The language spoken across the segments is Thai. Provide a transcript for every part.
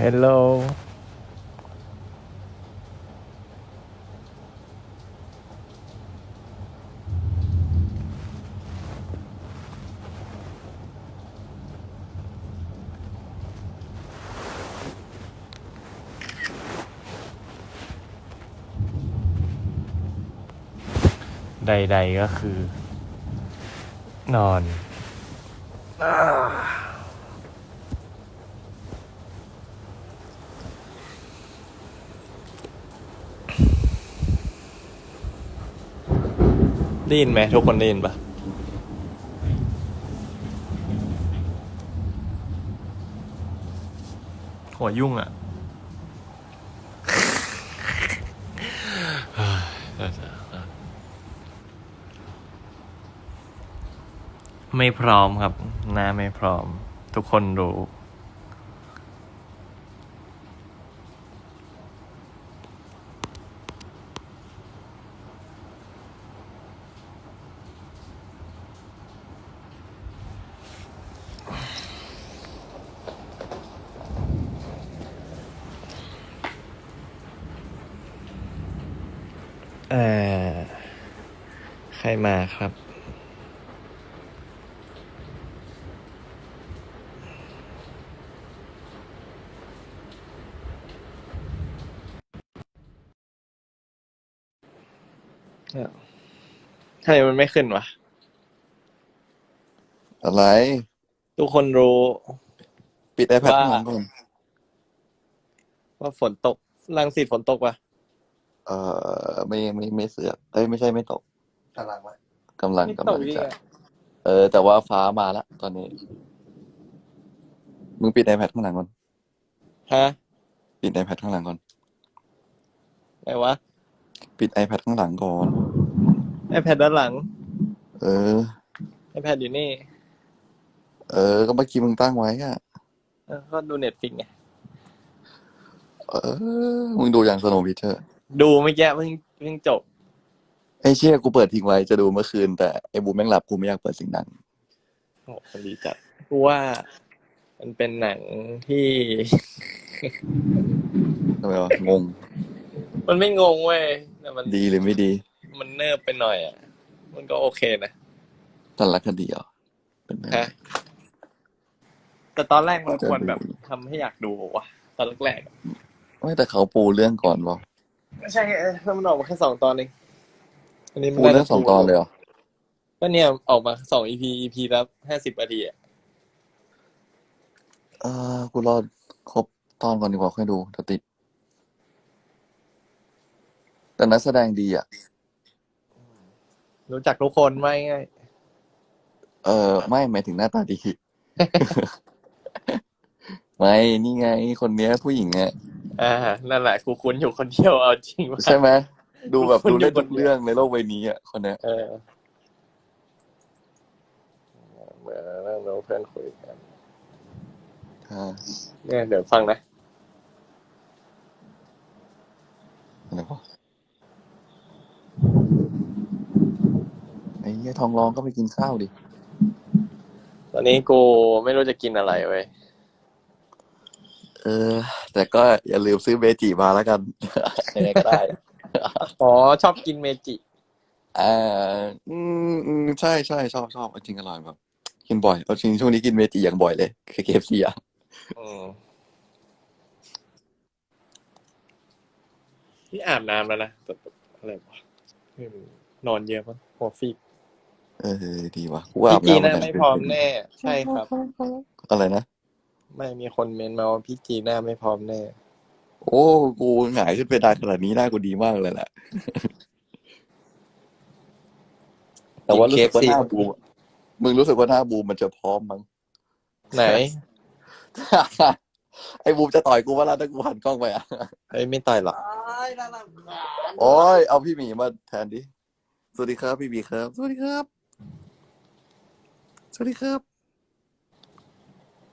Hello ใด ๆ ก็คือ นอน ได้ยินไหมทุกคนได้ยินปะหัวยุ่งอะไม่พร้อมครับหน้าไม่พร้อม ทุกคนรู้ อ่อใครมาครับ ทำไมมันไม่ขึ้นวะ อะไร ทุกคนรู้ปิด iPad ว่าข้างหลังก่อนว่าฝนตกรังสีฝนตกปะ เอ่อไม่ไม่ไม่เสือกเอ้ยไม่ใช่ไม่ตกกำลังวะกำลังไม่กำตลักงดีจะ อะเออ แต่ว่าฟ้ามาแล้วตอนนี้ มึงปิด iPad ข้างหลังก่อน ฮะปิด iPad ข้างหลังก่อน ไหนวะปิด iPad ข้างหลังก่อน iPad ด้านหลังเออ iPad อยู่นี่เออ ก็เมื่อกี้มึงตั้งไว้อะเออก็ดูเน็ตฟิกไง เออ มึงดูอย่างสโนว์พิเตอร์ ดูเมื่อกี้เพิ่งเพิ่งจบ ไอ้เชี่ยกูเปิดทิ้งไว้จะดูเมื่อคืน แต่ไอ้บูมแม่งหลับกูไม่อยากเปิดเสิ่งดังโอ้โหมันดีจัดกูว่ามันเป็นหนังที่ ทำไมวะงง มันไม่งงเว้ยแต่มันดีหรือไม่ดีมันเนิบไปหน่อยอะ มันก็โอเคนะ สารคดีเหรอเป็นไงฮะ แต่ตอนแรกมันจะควรแบบดูทำให้อยากดูวะตอนแรกๆอะไม่แต่เขาปูเรื่องก่อนบอก ไม่ใช่เออแล้วมันออกมาแค่สองตอนเองอันนี้มันปูได้เรื่องสองตอนเลยเหรอ ก็เนี่ยออกมาสอง EP EP ละห้าสิบนาทีอะเออกูรอครบตอนก่อนดีกว่าค่อยดูเดี๋ยวติด แต่นักแสดงดีอะ รู้จักทุกคนไหมไงเออไม่หมายถึงหน้าตาดี ไม่ นี่ไง คนเนี้ยผู้หญิงเนี่ย อ่านั่นแหละกูคุ้นอยู่คนเดียวเอาจริงว่า ใช่ไหมดูแบบคนดูอยู่ได้ทุกคนเดียวเรื่องในโลกใบนี้อะคนเนี้ยเออเหมือนนั่งดูเพื่อนคุยกันอ่าเนี่ยเดี๋ยวฟังนะอะไรวะไอ้เหี้ยทองร้องก็ไปกินข้าวดิ ตอนนี้กูไม่รู้จะกินอะไรเว้ย เออ แต่ก็อย่าลืมซื้อเบจิมาแล้วกันยังไงก็ได้อ๋อชอบกินเมจิอ่าอืมอืมใช่ใช่ชอบชอบเอาจริงอร่อยแบบกินบ่อยเอาจริงช่วงนี้กินเมจิอย่างบ่อยเลยคือเคฟซีอะอืมนี่อาบน้ำแล้วนะแต่แต่อะไรวะไม่รู้นอนเยอะมั้งหัวฟีบเออดีว่ะกูอาพี่บจีน้ำน่ามาไม่พร้อมแน่ ใช่ครับ อะไรนะ ไม่มีคนเมนมาว่าพี่จีน่าไม่พร้อมแน่ โอ้กูหงายขึ้นไปได้ขนาดนี้ได้กูดีมากเลยแหละแต่ว่ารู้สึกว่าหน้าบูมอะมึงรู้สึกว่าหน้าบูมมันจะพร้อมมั้งไหน ไอ้บูมจะต่อยกูว่าแล้วถ้ากูหันกล้องไปอะเอ้ยไม่ต่อยหรอกอ้ายน่ารำคาญโอ้ยเอาพี่หมีมาแทนดิสวัสดีครับ พี่หมีครับ สวัสดีครับ สวัสดีครับ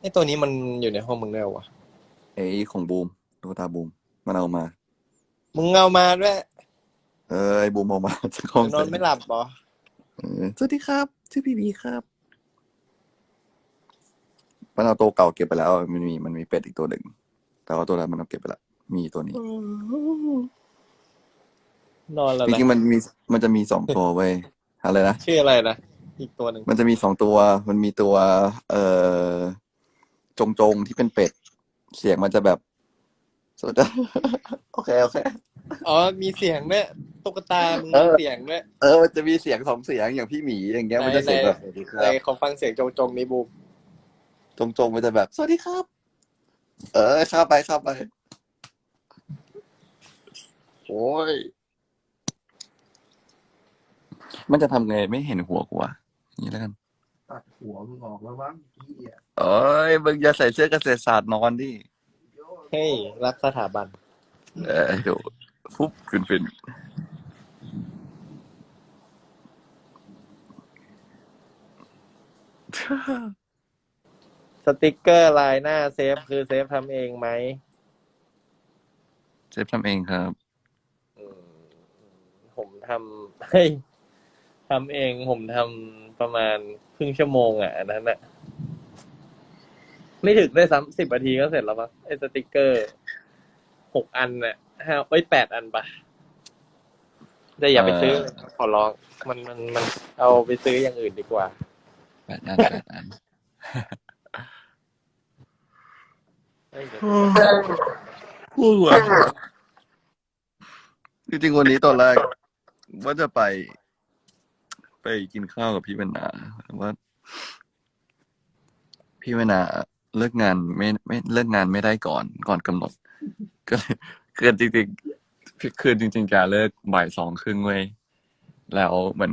ไอ้ตัวนี้มันอยู่ในห้องมึงด้วยเหรอวะ ไอ้ของบูมตุ๊กตาบูมมันเอามา มึงเอามาด้วยเออไอ้บูมเอามาจากห้องนอนไม่หลับเหรอ เออสวัสดีครับชื่อพี่หมีครับมันเอาตัวเก่าเก็บไปแล้ว มันมีมันมีเป็ดอีกตัวหนึ่งแต่ว่าตัวนั้นมันเอาเก็บไปละมีตัวนี้ นอนแล้วจนะริงๆมันมีมันจะมีสองตัวเว้ยอะไรนะ ชื่ออะไรนะ อีกตัวหนึ่งมันจะมีสองตัว มันมีตัว เอ่อ จงจงที่เป็นเป็ด เสียงมันจะแบบสวัสดีโอเคโอเค อ๋อ มีเสียงด้วยตุ๊กตามึงเอมีอ เสียงด้วยเออมันจะมีเสียงสองเสียงอย่างพี่หมีอย่างเงี้ยมันจะเสียงแบบสวัสดีคในรับขอฟังเสียงจงจงๆนี้บูมจงจงมันจะแบบ สวัสดีครับ เออข้ามไปข้ามไปโอ้ยมันจะทำไงไม่เห็นหัวกูอะอย่างนี้แล้วกัน ตัดหัวมึงออกแล้วมั้งพี่อะเอ้ยมึงอย่าใส่เสื้อเกษตรศาสตร์นอนดิเฮ้ยรักสถาบัน เออเดี๋ยวฟุบขึ้นฟินสติกเกอร์ลายหน้าเซฟคือเซฟทำเองไหมเซฟทำเองครับอืมผมทำเฮ้ย ทำเองผมทำประมาณครึ่งชั่วโมงอะอันนั้นอะ ไม่ถึงได้ซ้ำสิบนาทีก็เสร็จแล้วมั้งไอ้สติกเกอร์หกอันน่ะห้าเอ้ยแปดอันปะแต่อย่าไปซื้อเออขอร้อง มันมันมันเอาไปซื้ออย่างอื่นดีกว่า แปดอันแปดอันเฮ้ยเดี๋ยวพูดว่ะจริงๆวันนี้ตอนแรกว่าจะไป ไปกินข้าวกับพี่เวนาแต่ว่า พี่เวนาเลิกงานไม่ไม่เลิกงานไม่ได้ก่อนก่อนกำหนด ก็เลยคือจริงๆคือจริงๆแกเลิกบ่ายสองครึ่งเว้ยแล้วเหมือน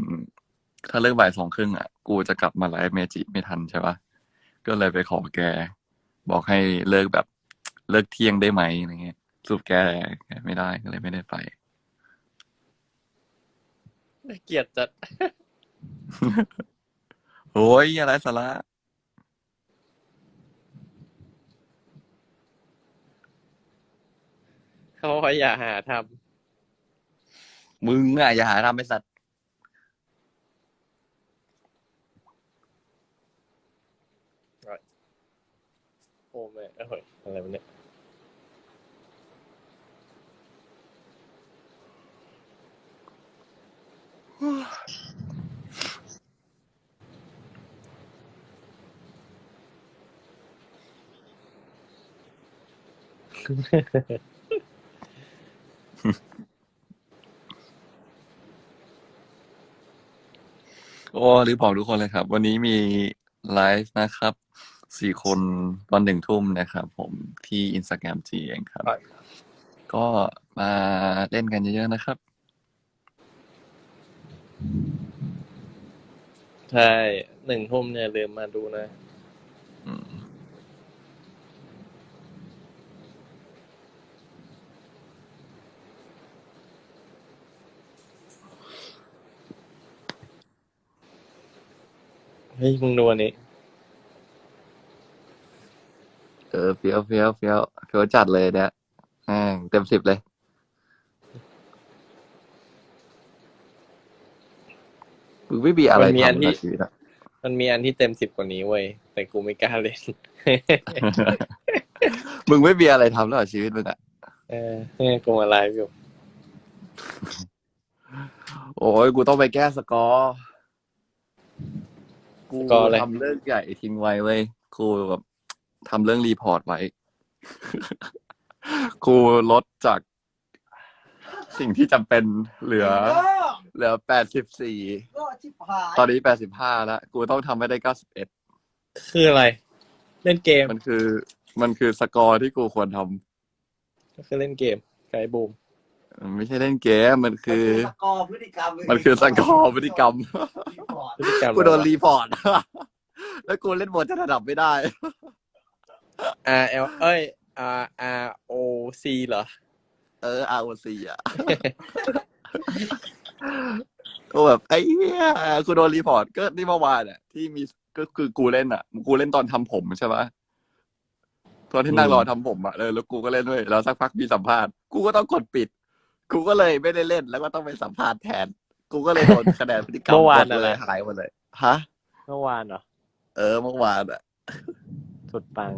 ถ้าเลิกบ่ายสองครึ่งอะกูจะกลับมาไลฟ์เมจิไม่ทันใช่ปะก็เลยไปขอแก บอกให้เลิกแบบเลิกเที่ยงได้ไหมอะไรเงี้ยสรุปแกแกไม่ได้ก็เลยไม่ได้ไป น่าเกลียดจัด โอ้ยอะไรสาระเขาว่าอย่าหาทมึงอะอย่าหาทำไอ้สัตว์ำโอ้แม่เอ้ยอะไรวะเนี่ย โอ้รีบบอกทุกคนเลยครับ วันนี้มีไลฟ์นะครับสี่คนตอนหนึ่งทุ่มนะครับ ผมที่อินสตาแกรมจีเองครับครับก็มาเล่นกันเยอะๆนะครับ ใช่หนึ่งทุ่มเนี่ยลืมมาดูนะ เฮ้ยมึงดูอันนี้ เออเฟี้ยวเฟี้ยวเฟี้ยวเฟี้ยวจัดเลยเนี่ยแม่งเต็มสิบเลย มึงไม่มีอะไรมันมีอันทำที่ ในชีวิตอะมันมีอันที่เต็มสิบกว่านี้เว้ย แต่กูไม่กล้าเล่น มึงไม่มีอะไรทำแล้วเหรอชีวิตมึงอะเออเนี่ยกูมาไลฟ์อยู่ โอ้ยกูต้องไปแก้สกอร์ กูสกอร์อะไร ทำเรื่องใหญ่ทิ้งไว้เว้ยกูแบบทำเรื่องรีพอร์ตไว้ กูลดจาก สิ่งที่จำเป็นเหลือ เหลือแปดสิบสี่ก็ชิบหาย ตอนนี้แปดสิบห้าแล้ว กูต้องทำให้ได้เก้าสิบเอ็ดคืออะไร เล่นเกมมันคือ มันคือสกอร์ที่กูควรทก็คือเล่นเกมไกด์บูมำ มันไม่ใช่เล่นเกมมันคือ สกอร์พฤติกรรมมันคือสกอร์พฤติกรรม รีพอร์ตพฤติกรรมกูโดนรีพอร์ต แล้วกูเล่นบทจะระดับไม่ได้อาร์เอลเอ้ย R R O C เหรอ เออ ROC อะ ก็แบบไอ้เหี้ยกูโดนรีพอร์ตก็นี่เมื่อวานอะ ที่มีก็คือกูเล่นอะ กูเล่นตอนทำผมใช่ปะตอนที่นั่งรอทำผมอะเออแล้วกูก็เล่นด้วยแล้วสักพักมีสัมภาษณ์ กูก็ต้องกดปิด กูก็เลยไม่ได้เล่นแล้วก็ต้องไปสัมภาษณ์แทน กูก็เลยโดนคะแนนพฤติกรรมเมื่อวานหมดอะไรเลยหายหมดเลยฮะ เมื่อวานเหรอเออเมื่อวานอะสุดปัง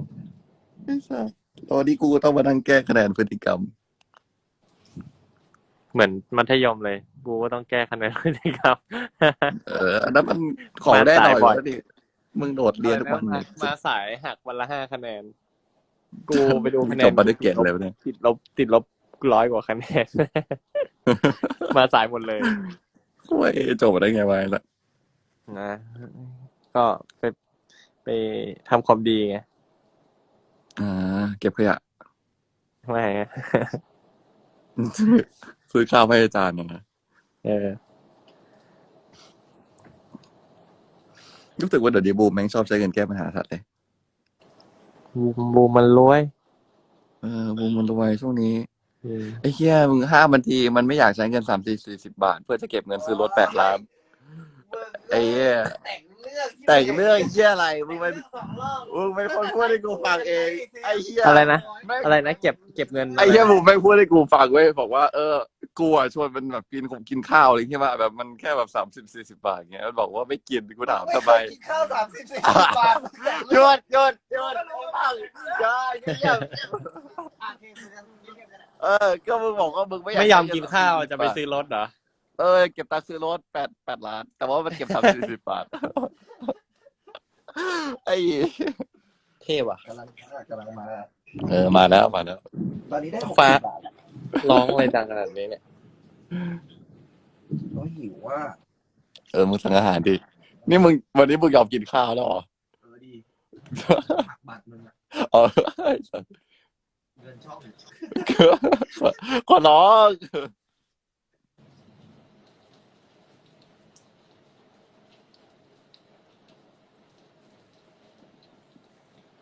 ไม่ใช่ตอนนี้กูต้องมานั่งแก้คะแนนพฤติกรรม เหมือนมัธยมเลย กูก็ต้องแก้คะแนนพฤติกรรม เอออันนั้นมันของได้หน่อยมาสายบ่อย แล้วดิมึงโดดเรียนทุกวันมาเลยมาสายหักวันละห้าคะแนน กูไปดูคะแนนจบมาด้วยเกรดเลยวะเนี่ย ติดลบติดลบ ร้อยกว่าคะแนน มาสายหมดเลยโอ้ยจบมาได้ไงวะล่ะนะ ก็ไปไปทำความดีไงอ่า เก็บขยะไม่ซื้อข้าวให้อาจารย์นะนะเออรู้สึกว่าเดี๋ยวนี้บูมแม่งชอบใช้เงินแก้ปัญหาสัตว์เลยบูมบูมมันรวย เออบูมมันรวยช่วงนี้อืม ไอ้เหี้ยมึงห้าบันทีมันไม่อยากใช้เงินสามสี่สี่สิบบาท เพื่อจะเก็บเงินซื้อรถแปดล้าน ไอ้เหี้ย แต่งเรื่องแต่งเรื่องเหี้ยอะไรมึงไปเป็นสองรอบมึงเป็นคนพูดให้กูฟังเองไอ้เหี้ยอะไรนะแม่งอะไรนะเก็บเก็บเงินไอ้เหี้ยบูมแม่งพูดให้กูฟังเว้ยบอกว่าเออกูอะชวนมันแบบกินของกินข้าวอะไรเงี้ยว่าแบบมันแค่แบบสามสิบสี่สิบบาทเงี้ยมันบอกว่าไม่กินกูถามทำไม เคยกินข้าวสามสิบสี่สิบบาทหยุดหยุดหยุดอย่าอย่าเออก็ มึงบอกว่ามึงไม่อยากไม่ยอมกินข้าวจะไปซื้อรถเหรอ เออเก็บตังค์ซื้อรถแปดแปดล้าน แต่ว่ามันเก็บสามสี่สิบบาท ไอ้ เท่ว่ะ กำลังกำลังมา เออ มาแล้ว มาแล้ว ตอนนี้ได้หกฟ้าสิบบาทร้องอะไรดังขนาดนี้เนี่ยเขาหิวว่าเออ มึงสั่งอาหารดิ นี่มึงวันนี้มึงยอมกินข้าวแล้วเหรอ เออดีหักบัตรมึงอะเออ เงินช่องขอร้อง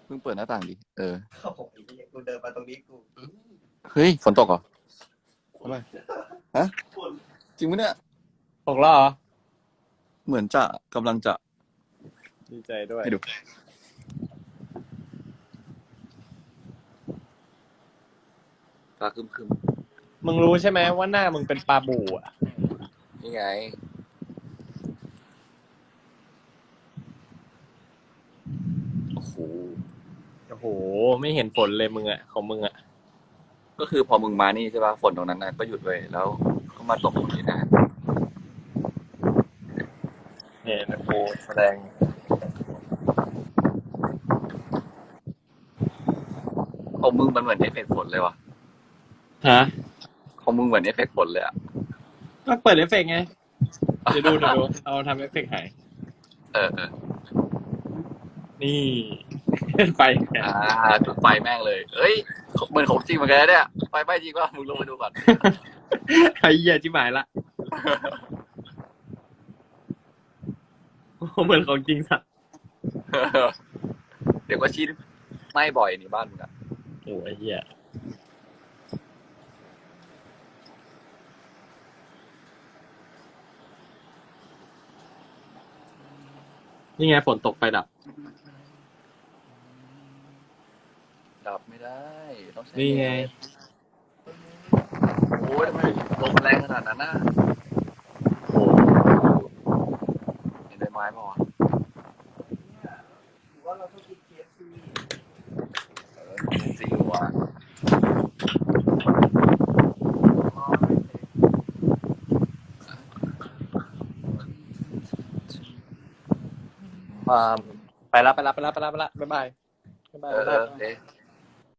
เพิ่งเปิดหน้าต่างดิเออโอ้โหไอ้เหี้ยกูเดินมาตรงนี้กูเฮ้ย ฝนตกเหรอทำไม ฮะ จริงไหมเนี่ย ตกแล้วเหรอ เหมือนจะกำลังจะ ดีใจด้วย ให้ดู ตาคึมคึมมึงรู้ใช่ไหมว่าหน้ามึงเป็นปลาบูอะๆนี่ไง โอ้โห โอ้โห ไม่เห็นฝนเลยมึงอะ ของมึงอะ ก็คือพอมึงมานี่ใช่ป่ะฝนตรงนั้นนะก็หยุดเลยแล้ว ก็มาตกตรงนี้นะเนี่ยนะกูแสดงของมึงมันเหมือนเอฟเฟกต์ฝนเลยว่ะ ฮะของมึงเหมือนเอฟเฟกต์ฝนเลยอะก็เปิดเอฟเฟกต์ไง เดี๋ยวดูเดี๋ยวดูเอาทำเอฟเฟกต์ให้เออเออนี่ไปแกอ่าจุดไฟแม่งเลยเอ้ยเหมือนของจริงเหมือนกันนะเนี่ยไฟไหม้จริงป่ะมึงลงไปดูก่อนไอ้เหี้ยที่หมายละโอ้เหมือนของจริงสัตว์เดี๋ยวก็ชี้ไหม้บ่อยนี่บ้านมึงอะโอ้ไอ้เหี้ย นี่ไงฝนตกไฟดับ ดับไม่ได้ ต้องใช้นี่ไงโอ้ยทำไมลมแรงขนาดนั้นน่ะโอ้เห็นใบไม้ป่าวะ ว่าเราต้องกินเคฟซี เออสิว่ะมา ไปละไปละไปละไปละไปละบ๊ายบายบ๊ายบายเอบ๊ายบาอเอ๊ะ